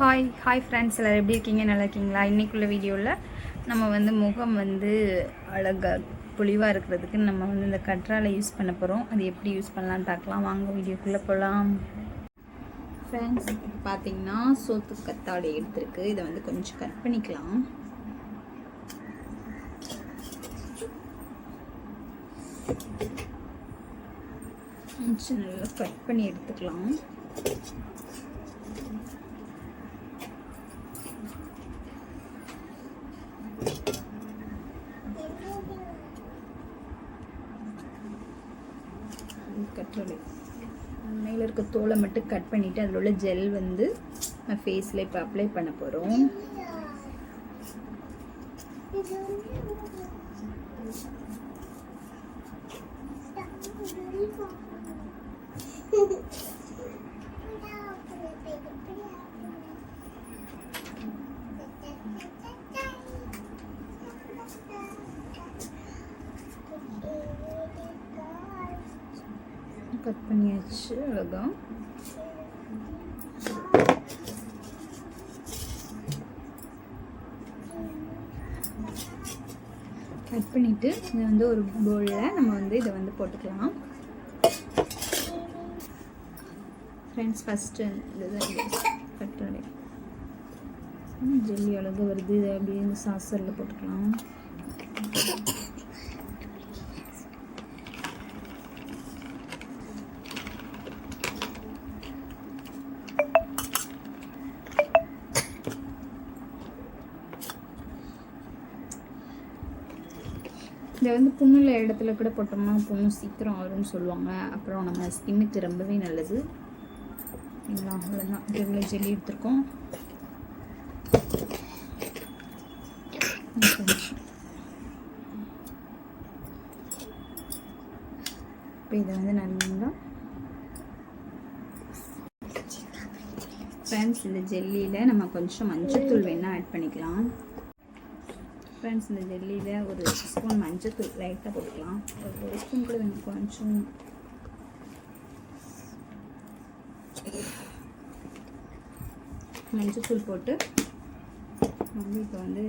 Hi hi friends எல்லோரும் எப்படி இருக்கீங்க? நல்லா இருக்கீங்களா? இன்றைக்குள்ள வீடியோவில் நம்ம வந்து முகம் வந்து அழகாக பொலிவாக இருக்கிறதுக்கு நம்ம வந்து இந்த கற்றாழை யூஸ் பண்ண போகிறோம் அது எப்படி யூஸ் பண்ணலான்னு பார்க்கலாம். வாங்க வீடியோக்குள்ளே போகலாம் ஃப்ரெண்ட்ஸ் பார்த்தீங்கன்னா சோத்து கத்தாழை எடுத்துருக்கு. இதை வந்து கொஞ்சம் கட் பண்ணிக்கலாம். கொஞ்சம் நல்லா கட் பண்ணி எடுத்துக்கலாம். கட்டுறது மேலே இருக்க தோலை மட்டும் கட் பண்ணிவிட்டு அதில் உள்ள ஜெல் வந்து நான் ஃபேஸில் இப்போ அப்ளை பண்ண போகிறோம் கட் பண்ணியாச்சு அழகா கட் பண்ணிவிட்டு இதை வந்து ஒரு பவுலில் நம்ம வந்து இதை வந்து போட்டுக்கலாம். ஃப்ரெண்ட்ஸ் ஃபஸ்ட்டு இதுதான் கட்டுறடை ஜெல்லி அழகாக வருது. இதை அப்படியே இந்த சாசரில் போட்டுக்கலாம். இதை வந்து புண்ணுள்ள இடத்துல கூட போட்டோம்னா புண்ணு சீக்கிரம் வரும்னு சொல்லுவாங்க. அப்புறம் நம்ம ஸ்கின்னுக்கு ரொம்பவே நல்லது. சரிங்களா அவ்வளோதான் இவ்வளோ ஜெல்லி எடுத்திருக்கோம். இப்போ இதை வந்து நல்லா ஃப்ரெண்ட்ஸ் இந்த ஜெல்லியில் நம்ம கொஞ்சம் மஞ்சத்தூள் வேணால் ஆட் பண்ணிக்கலாம். ஃப்ரெண்ட்ஸ் இந்த ஜெல்லியில் ஒரு ஸ்பூன் மஞ்சத்தூள் லைட்டாக போட்டுக்கலாம். ஒரு ஒரு ஸ்பூன் கூட வேணும் கொஞ்சம். மஞ்சத்தூள் போட்டு வந்து இப்போ வந்து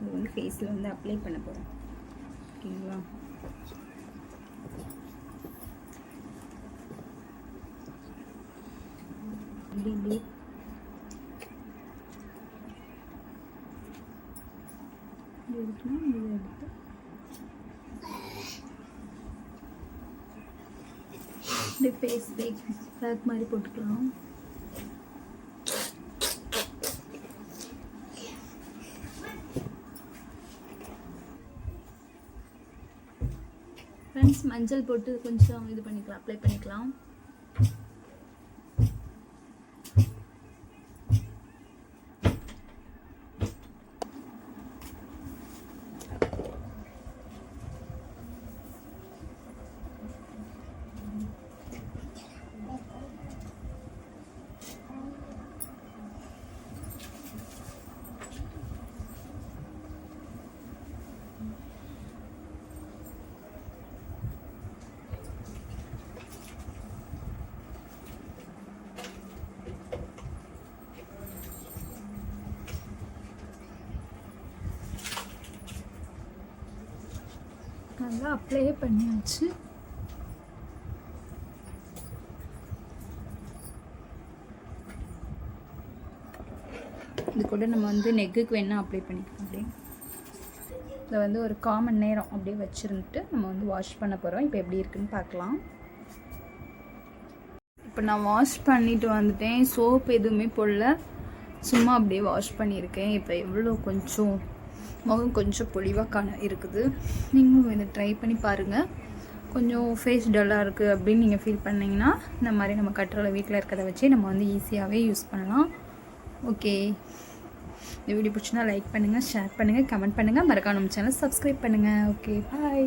இது வந்து ஃபேஸில் வந்து அப்ளை பண்ண போகிறேன் ஓகேங்களா இப்படி இப்படி எடுக்கணும் இதை எடுத்து இப்படி ஃபேஸ் பேக் பேக் மாதிரி போட்டுக்கலாம். ஃப்ரெண்ட்ஸ் மஞ்சள் போட்டு கொஞ்சம் இது பண்ணிக்கலாம் அப்ளை பண்ணிக்கலாம். நல்லா அப்ளை பண்ணியாச்சு. இது கூட நம்ம வந்து நெக்குக்கு வேணால் அப்ளை பண்ணிக்கலாம் அப்படியே. இதை வந்து ஒரு காமன் நேரம் அப்படியே வச்சுருந்துட்டு நம்ம வந்து வாஷ் பண்ண போகிறோம் இப்போ எப்படி இருக்குன்னு பார்க்கலாம். இப்போ நான் வாஷ் பண்ணிட்டு வந்துட்டேன். சோப் எதுவுமே போடல. சும்மா அப்படியே வாஷ் பண்ணியிருக்கேன். இப்போ எவ்வளோ கொஞ்சம் முகம் கொஞ்சம் பொலிவாக காண இருக்குது. நீங்களும் இதை ட்ரை பண்ணி பாருங்கள் கொஞ்சம் ஃபேஸ் டல்லாக இருக்குது அப்படின்னு நீங்கள் ஃபீல் பண்ணிங்கன்னா இந்த மாதிரி நம்ம கட்டுறல வீட்டில் இருக்கிறத வச்சு நம்ம வந்து ஈஸியாகவே யூஸ் பண்ணலாம். ஓகே இந்த வீடியோ பிடிச்சினா லைக் பண்ணுங்கள் ஷேர் பண்ணுங்கள் கமெண்ட் பண்ணுங்கள் மறக்காம நம்ம சேனல் சப்ஸ்கிரைப் பண்ணுங்கள் ஓகே பாய்